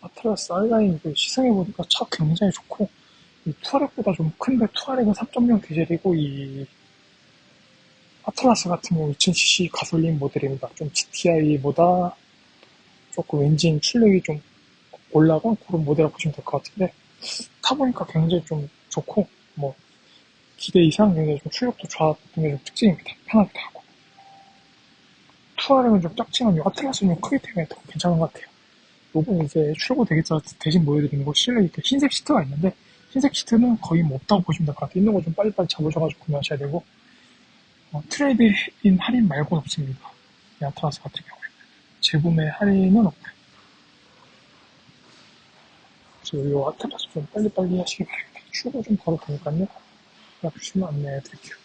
아트라스 알라인 그 시승해보니까 차 굉장히 좋고, 이 투아렉보다 좀 큰데 투아렉은 3.0 디젤이고, 이 아틀라스 같은 경우 2000cc 가솔린 모델입니다. 좀 GTI보다 조금 엔진 출력이 좀 올라간 그런 모델이라고 보시면 될 것 같은데, 타보니까 굉장히 좀 좋고, 뭐, 기대 이상 굉장히 좀 출력도 좋았던 게 좀 특징입니다. 편하게 타고. 투아렉은 좀 작지만 이 아틀라스는 좀 크기 때문에 더 괜찮은 것 같아요. 요번 이제 출고되겠죠. 대신 보여드리는 거 실내 이렇게 흰색 시트가 있는데 흰색 시트는 거의 뭐 없다고 보시면 될 것 같아요. 있는 거 좀 빨리빨리 잡으셔가지고 구매하셔야 되고 어, 트레이드인 할인 말고는 없습니다. 이 아틀라스 같은 경우에 재구매 할인은 없고요. 그래서 이 아틀라스 좀 빨리빨리 하시기 바랍니다. 출고 좀 바로 되니까요. 연락 주시면 안내해 드릴게요.